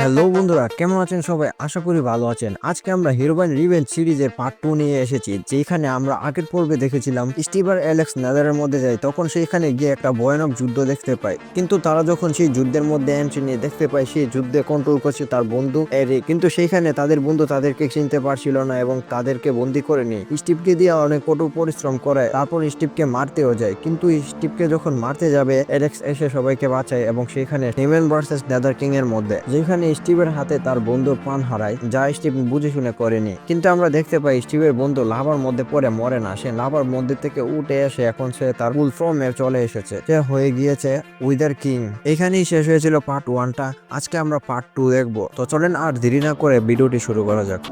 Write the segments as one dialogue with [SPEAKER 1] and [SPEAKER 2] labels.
[SPEAKER 1] Hello বন্ধুরা, কেমন আছেন সবাই? আশা করি ভালো আছেন। আজকে আমরা হিরোবাইন রিভেঞ্জ সিরিজের পার্ট টু নিয়ে এসেছি, যেখানে আমরা আগের পর্বে দেখেছিলাম স্টিভার অ্যালেক্স নেদারের মধ্যে যায়, তখন সেখানে গিয়ে একটা ভয়ানক যুদ্ধ দেখতে পায় কিন্তু তারা যখন সেই যুদ্ধের মধ্যে এন্ট্রি নিয়ে দেখতে পায়, সেই যুদ্ধে কন্ট্রোল করছে তার বন্ধু এরি কিন্তু সেইখানে তাদের বন্ধু তাদেরকে চিনতে পারছিল না এবং তাদেরকে বন্দি করে নিয়ে স্টিভকে দিয়ে অনেক কঠোর পরিশ্রম করে তারপর স্টিভকে মারতেও যায়। কিন্তু স্টিভকে যখন মারতে যাবে অ্যালেক্স এসে সবাইকে বাঁচায় এবং সেখানে হিমেন ভার্সেস নেদার কিং এর মধ্যে, যেখানে স্টিভের হাতে তার বন্ধুর প্রাণ হারায়, যা স্টিভ বুঝে শুনে করেনি। কিন্তু আমরা দেখতে পাই স্টিভের বন্ধু লাভার মধ্যে পড়ে মরে না। সে লাভার মন্দির থেকে উঠে এসে এখন সে তার ফুল ফর্মে চলে এসেছে। সে হয়ে গিয়েছে উইদার কিং। এখানেই শেষ হয়েছিল পার্ট ওয়ানটা। আজকে আমরা পার্ট টু দেখব। তো চলেন আর দেরি না করে ভিডিওটি শুরু করা যাক।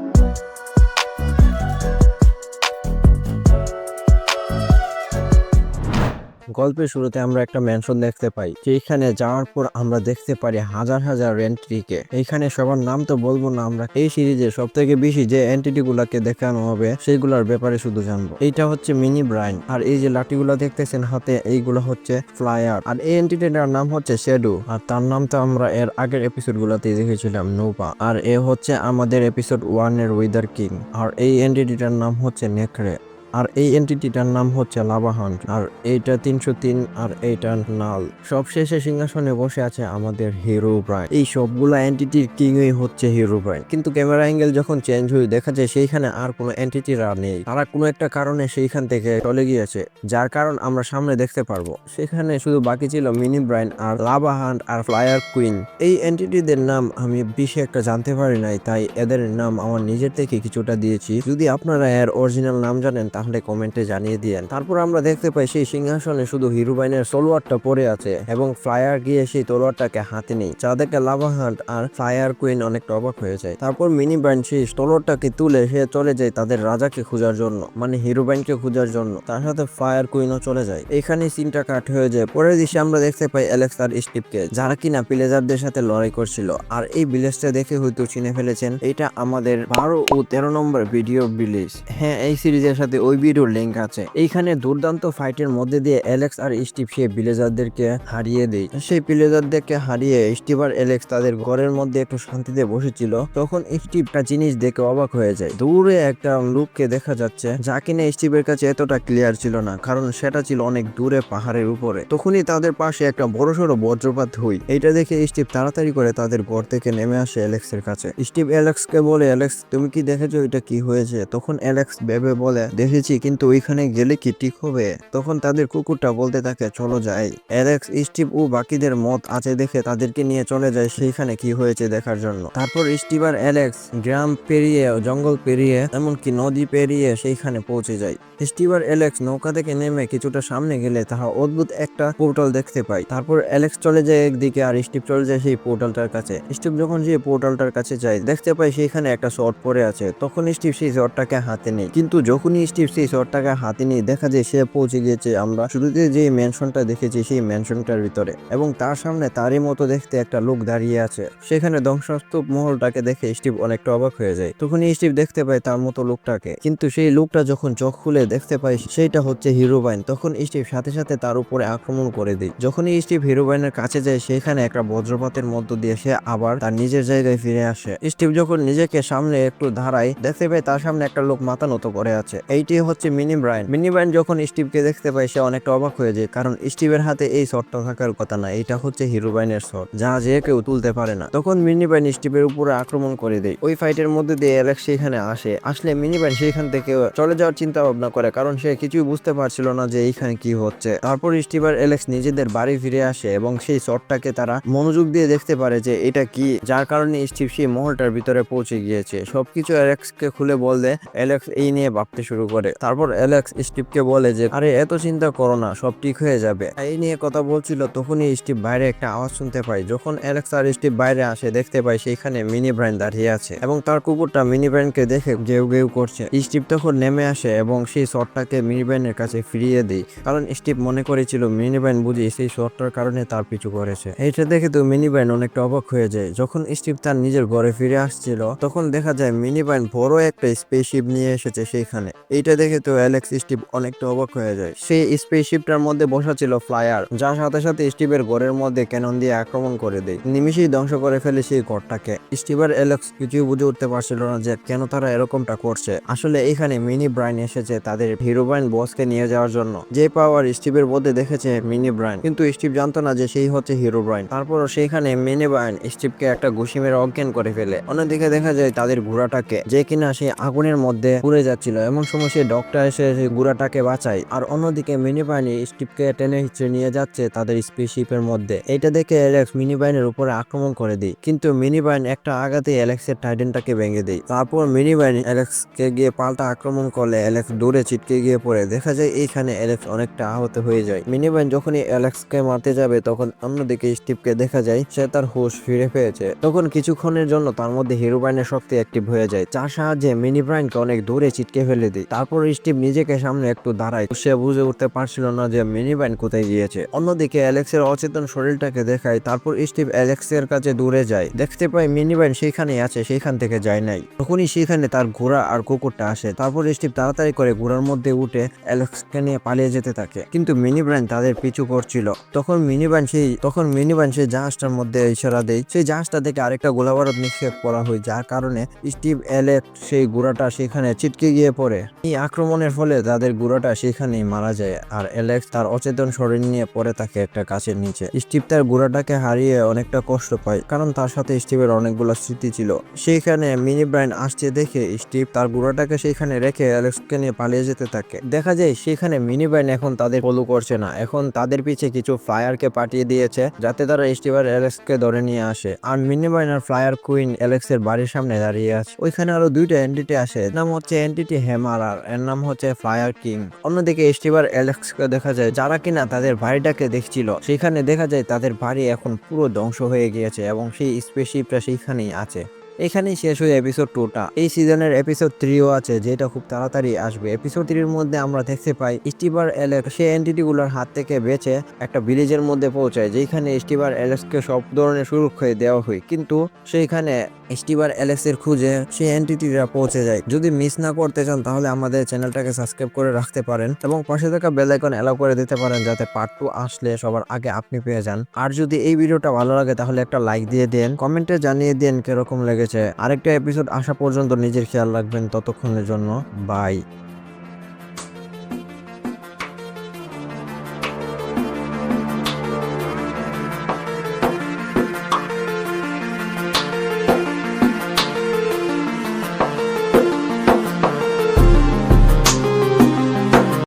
[SPEAKER 1] গল্পের শুরুতে আমরা একটা ম্যানশন দেখতে পাই যেখানে যাওয়ার পর আমরা দেখতে পারি হাজার হাজার এন্ট্রিকে এইখানে সবার নাম তো বলব না আমরা। এই সিরিজে সব থেকে বেশি যে এন্টিটি গুলাকে দেখানো হবে, সেইগুলোর ব্যাপারে শুধু জানব। এইটা হচ্ছে মিনি ব্রাইন। আর এই যে লাঠি লাঠিগুলো দেখতেছেন হাতে, এইগুলো হচ্ছে ফ্লায়ার আর এই এন্টিটিটার নাম হচ্ছে শেডু আর তার নাম তো আমরা এর আগের এপিসোড গুলাতে দেখেছিলাম, নৌপা। আর এ হচ্ছে আমাদের এপিসোড ওয়ানের উইদার কিং আর এই এন্টিটিটার নাম হচ্ছে নেকড়ে। আর এই এন্টিটিটার নাম হচ্ছে লাভাহান্ট আর এইটা তিনশো তিন আর এইটা নাল সবশেষে সিংহাসনে বসে আছে আমাদের হিরো ব্রাইন এই সবগুলা এন্টিটির কিংই হচ্ছে হিরো ব্রাইন কিন্তু ক্যামেরা অ্যাঙ্গেল যখন চেঞ্জ হয়ে দেখা যায়, সেইখানে আর কোনো এন্টিটিরা নেই। তারা কোনো একটা কারণে সেইখান থেকে চলে গিয়েছে, যার কারণ আমরা সামনে দেখতে পারব। সেখানে শুধু বাকি ছিল মিনি ব্রাইন আর লাভাহান্ট আর ফ্লায়ার কুইন এই এন্টিটিদের নাম আমি বেশি একটা জানতে পারি নাই, তাই এদের নাম আমার নিজের থেকে কিছুটা দিয়েছি। যদি আপনারা এর অরিজিনাল নাম জানেন, তাহলে কমেন্টে জানিয়ে দিয়েন। তারপর আমরা দেখতে পাই সেই সিংহাসনে শুধু হিরোবাইনের তলোয়ারটা পড়ে আছে এবং ফ্লায়ার গিয়ে সেই তলোয়ারটাকে হাতে নেই। যা দেখে লাভাহান্ট আর ফ্লায়ার কুইন অনেকটা অবাক হয়ে যায়। তারপর মিনি ব্রাইন সেই তলোয়ারটাকে তুলে সে চলে যায় তাদের রাজাকে খোঁজার জন্য মানে হিরোবাইনকে খোঁজার জন্য। তার সাথে ফায়ার কুইনও চলে যায়। এখানে সিনটা কাট হয়ে যায়। পরের দৃশ্যে আমরা দেখতে পাই অ্যালেক্স আর স্টিভকে, যারা কিনা প্লেজারদের সাথে লড়াই করছিল। আর এই ভিলেজটা দেখে হয়তো চিনে ফেলেছেন, এটা আমাদের বারো ও তেরো নম্বর ভিডিও ভিলেজ। হ্যাঁ এই সিরিজের সাথে ওই ভিডিওর লিঙ্ক আছে। এইখানে দুর্দান্ত ফাইটের মধ্যে দিয়ে অ্যালেক্স আর স্টিভ সেই প্লেজারদেরকে হারিয়ে দেয়। সেই প্লেজারদেরকে হারিয়ে স্টিভ আর অ্যালেক্স তাদের ঘরের মধ্যে একটু শান্তিতে বসেছিল। তখন স্টিভ একটা জিনিস দেখে অবাক হয়ে যায়। দূরে একটা লোককে দেখা যাচ্ছে, যা কিনা স্টিভের কাছে এতটা ক্লিয়ার ছিল না, কারণ সেটা ছিল অনেক দূরে পাহাড়ের উপরে। তখনই তাদের পাশে একটা বড়সড় বজ্রপাত হই এটা দেখে স্টিভ তাড়াতাড়ি করে তাদের ঘর থেকে নেমে আসে অ্যালেক্সের কাছে। স্টিভ অ্যালেক্সকে বলে অ্যালেক্স তুমি কি দেখেছ এটা কি হয়েছে? তখন অ্যালেক্স ভেবে বলে দেখেছি, কিন্তু ওইখানে গেলে কি ঠিক হবে? তখন তাদের কুকুরটা বলতে থাকে, চলো যাই। অ্যালেক্স স্টিভ ও বাকিদের মত আছে দেখে তাদেরকে নিয়ে চলে যায়, সেইখানে কি হয়েছে দেখার জন্য। তারপর স্টিভ আর অ্যালেক্স গ্রাম পেরিয়ে, জঙ্গল পেরিয়ে, এমনকি নদী পেরিয়ে সেইখানে পৌঁছে যায়। স্টিভ আর অ্যালেক্স নৌকা থেকে নেমে কিছুটা সামনে গেলে তারা অদ্ভুত একটা পোর্টাল দেখতে পায়। তারপর অ্যালেক্স চলে যায় একদিকে আর স্টিভ চলে যায় সেই পোর্টালটার কাছে। স্টিভ যখন যে পোর্টালটার কাছে যায়, দেখতে পায় সেইখানে একটা শর্ট পরে আছে। তখন স্টিভ সেই শর্টটাকে হাতে নেই কিন্তু যখনই স্টিভ সেই শর্টটাকে হাতে নিয়ে দেখা যায় সে পৌঁছে গিয়েছে। আমরা শুরুতে যে ম্যানশনটা দেখেছি সেই ম্যানশনটার ভিতরে এবং তার সামনে তারই মতো দেখতে একটা লোক দাঁড়িয়ে আছে। সেখানে ধ্বংসস্তূপ মহলটাকে দেখে স্টিভ অনেকটা অবাক হয়ে যায়। তখনই স্টিভ দেখতে পায় তার মতো লোকটাকে। কিন্তু সেই লোকটা যখন চোখ খুলে দেখতে পায়, সেইটা হচ্ছে হিরোবাইন। তখন স্টিভ সাথে সাথে তার উপরে আক্রমণ করে দেয়। যখনই স্টিভ হিরোবাইনের কাছে যায়, সেখানে একটা বজ্রপাতের মধ্য দিয়ে সে আবার তার নিজের জায়গায় ফিরে আসে। স্টিভ যখন নিজেকে সামনে একটু দাঁড়ায়, দেখতে পায় তার সামনে একটা লোক মাথা নত করে আছে। এইটি হচ্ছে মিনি ব্রাইন মিনি ব্রাইন যখন স্টিভকে দেখতে পায়, সে অনেকটা অবাক হয়ে যায়, কারণ স্টিভের হাতে এই শটটা থাকার কথা না, এটা হচ্ছে হিরোবাইনের শট, যা যে কেউ তুলতে পারে না। তখন মিনি ব্রাইন স্টিভের উপরে আক্রমণ করে দেয়। ওই ফাইটের মধ্যে দিয়ে অ্যালেক্স সেখানে আসে। আসলে মিনি ব্রাইন সেখান থেকে চলে যাওয়ার চিন্তা ভাবনা করে, কারণ সে কিছুই বুঝতে পারছিল না যে এইখানে কি হচ্ছে। তারপর স্টিভ আর অ্যালেক্স নিজেদের বাড়ি ফিরে আসে এবং সেই শটটাকে তারা মনোযোগ দিয়ে দেখতে পারে যে এটা কি, যার কারণে স্টিভ সেই মহলটার ভিতরে পৌঁছে গিয়েছে। সবকিছু অ্যালেক্সকে খুলে বললে, অ্যালেক্স, এই নিয়ে ভাবতে শুরু করে। তারপর অ্যালেক্স স্টিভকে বলে যে, আরে, এত চিন্তা করো না, সব ঠিক হয়ে যাবে। এই নিয়ে কথা বলছিল তখনই স্টিভ বাইরে একটা আওয়াজ শুনতে পাই যখন অ্যালেক্স আর স্টিভ বাইরে আসে, দেখতে পাই সেইখানে মিনি ব্রাইন দাঁড়িয়ে আছে এবং তার কুকুরটা মিনি ব্রাইনকে দেখে গেউ গেউ করছে। স্টিভ তখন নেমে আসে এবং সেই শটটাকে মিনি ব্রাইনের কাছে ফিরিয়ে দেয়। কারণ স্টিভ মনে করেছিল মিনি ব্রাইন বুঝি সেই শটটার কারণে তার পিছু করেছে। এইটা দেখে তো মিনি ব্রাইন অনেকটা অবাক হয়ে যায়। যখন স্টিভ তার নিজের ঘরে ফিরে আসছিল, তখন দেখা যায় মিনি ব্রাইন বড় একটা স্পেসশিপ নিয়ে এসেছে সেইখানে। এইটা দেখে তো অ্যালেক্স স্টিভ অনেকটা অবাক হয়ে যায়। সেই স্পেসশিপটার মধ্যে বসা ছিল ফ্লায়ার, যার সাথে সাথে স্টিভের ঘরের মধ্যে ক্যানন দিয়ে আক্রমণ করে দেয়। নিমিশেই ধ্বংস করে ফেলে সেই ঘরটাকে। স্টিভ আর অ্যালেক্স কিছুই বুঝে উঠতে পারছিল না যে কেন তারা এরকমটা করছে। আসলে এখানে মিনি ব্রাইন এসেছে তাদের হিরো ব্রাইন বসকে নিয়ে যাওয়ার জন্য। যে পাওয়ার স্টিভের মধ্যে দেখেছে মিনি ব্রাইন কিন্তু স্টিভ জানতো না যে সেই হচ্ছে হিরো ব্রাইন তারপরও সেখানে মিনি ব্রাইন স্টিভকে একটা ঘুষি মেরে অজ্ঞান করে ফেলে। অন্যদিকে দেখা যায় তাদের ঘোড়াটাকে যে কিনা সেই আগুনের মধ্যে পুড়ে যাচ্ছিল। এমন সময় সেই ডক্টর এসে সেই ঘোড়াটাকে বাঁচায় আর অন্যদিকে মিনি ব্রাইন স্টিভকে টেনে হিচড়ে নিয়ে যাচ্ছে তাদের স্পেসশিপের মধ্যে। এটা দেখে অ্যালেক্স মিনি ব্রাইনের উপরে আক্রমণ করে দেয়, কিন্তু মিনি ব্রাইন একটা আঘাতে অ্যালেক্সের টাইডেনটাকে ভেঙে দেয়। তারপর মিনি ব্রাইন অ্যালেক্সকে গিয়ে পাল্টা আক্রমণ করলে অ্যালেক্স দূরে ছিটকে গিয়ে পড়ে। দেখা যায় এইখানে অ্যালেক্স অনেকটা আহত হয়ে যায়। মিনি ব্রাইন যখনই অ্যালেক্সকে মারতে যাবে, তখন অন্যদিকে স্টিভকে দেখা যায় সে তার হুশ ফিরে পেয়েছে। তখন কিছুক্ষণের জন্য তার মধ্যে হিরো ব্রাইনের শক্তি অ্যাক্টিভ হয়ে যায়, যার সাহায্যে মিনি ব্রাইনকে অনেক দূরে ছিটকে ফেলে দেয়। তারপর স্টিভ নিজেকে সামনে একটু দাঁড়ায়। সে বুঝে উঠতে পারছিল না যে মিনি ব্রাইন কোথায় গিয়েছে। অন্যদিকে অ্যালেক্সের অচেতন শরীরটাকে দেখায়, তারপর স্টিভ অ্যালেক্সের কাছে দূরে যায়। দেখতে পায় মিনি ব্রাইন সেখানেই আছে, সেখান থেকে যায় নাই। তখনই সেখানে তার ঘোড়া আর কুকুরটা আসে। তারপর স্টিভ তাড়াতাড়ি করে ঘোড়ার মধ্যে উঠে অ্যালেক্সকে নিয়ে পালিয়ে যেতে থাকে। কিন্তু মিনি ব্রাইন তাদের পিছু করছিল। তখন মিনি ব্রাইন সেই, তখন মিনি ব্রাইন সেই জাহাজটার মধ্যে ইশারা দেয়। সেই জাহাজটা থেকে আরেকটা গোলাবারুদ নিক্ষেপ করা হয়, যার কারণে স্টিভ অ্যালেক্স সেই ঘোড়াটা সেখানে ছিটকে গিয়ে পড়ে। আক্রমণের ফলে তাদের ঘোড়াটা সেখানেই মারা যায় আর অ্যালেক্স তার অচেতন শরীর নিয়ে পরে থাকে একটা গাছের নিচে। স্টিভ তার ঘোড়াটাকে হারিয়ে অনেকটা কষ্ট পায়, কারণ তার সাথে স্টিভের অনেকগুলো স্মৃতি ছিল। সেইখানে মিনি ব্রাইন আসছে দেখে স্টিভ তার ঘোড়াটাকে সেখানে রেখে অ্যালেক্সকে নিয়ে পালিয়ে যেতে থাকে। দেখা যায় সেখানে মিনি ব্রাইন এখন তাদের ফলো করছে না, এখন তাদের পিছে কিছু ফ্লায়ারকে পাঠিয়ে দিয়েছে যাতে তারা স্টিভ আর অ্যালেক্সকে ধরে নিয়ে আসে। আর মিনি ব্রাইন আর ফ্লায়ার কুইন অ্যালেক্সের বাড়ির সামনে দাঁড়িয়ে আছে। ওইখানে আরও দুইটা এন্টিটি আসে, নাম হচ্ছে এন্টিটি হ্যামার আর এর নাম হচ্ছে ফায়ার কিং অন্যদিকে স্টিভ আর অ্যালেক্সকে দেখা যায় যারা কিনা তাদের বাড়িটাকে দেখছিল, সেখানে দেখা যায় তাদের বাড়ি এখন পুরো ধ্বংস হয়ে গিয়েছে এবং সেই স্পেসশিপটা সেইখানেই আছে। এখানেই শেষ হয়ে এপিসোড টুটা এই সিজনের এপিসোড থ্রিও আছে, যেটা খুব তাড়াতাড়ি আসবে। এপিসোড থ্রির মধ্যে আমরা দেখতে পাই স্টিভার অ্যালেক্স সে এন্টিটি গুলোর হাত থেকে বেঁচে একটা ভিলেজের মধ্যে পৌঁছায় যেখানে স্টিভার অ্যালেক্সকে সব ধরনের সুরক্ষায় দেওয়া হয়। কিন্তু সেইখানে স্টিভার অ্যালেক্সের খুঁজে সেই এন্টিটিরা পৌঁছে যায়। যদি মিস না করতে চান, তাহলে আমাদের চ্যানেলটাকে সাবস্ক্রাইব করে রাখতে পারেন এবং পাশে থাকা বেল আইকন অ্যালাউ করে দিতে পারেন যাতে পার্ট টু আসলে সবার আগে আপনি পেয়ে যান। আর যদি এই ভিডিওটা ভালো লাগে, তাহলে একটা লাইক দিয়ে দেন কমেন্টে জানিয়ে দেন কীরকম লেগেছে। আরেকটা এপিসোড আসা পর্যন্ত নিজের খেয়াল রাখবেন ততক্ষণের জন্য। বাই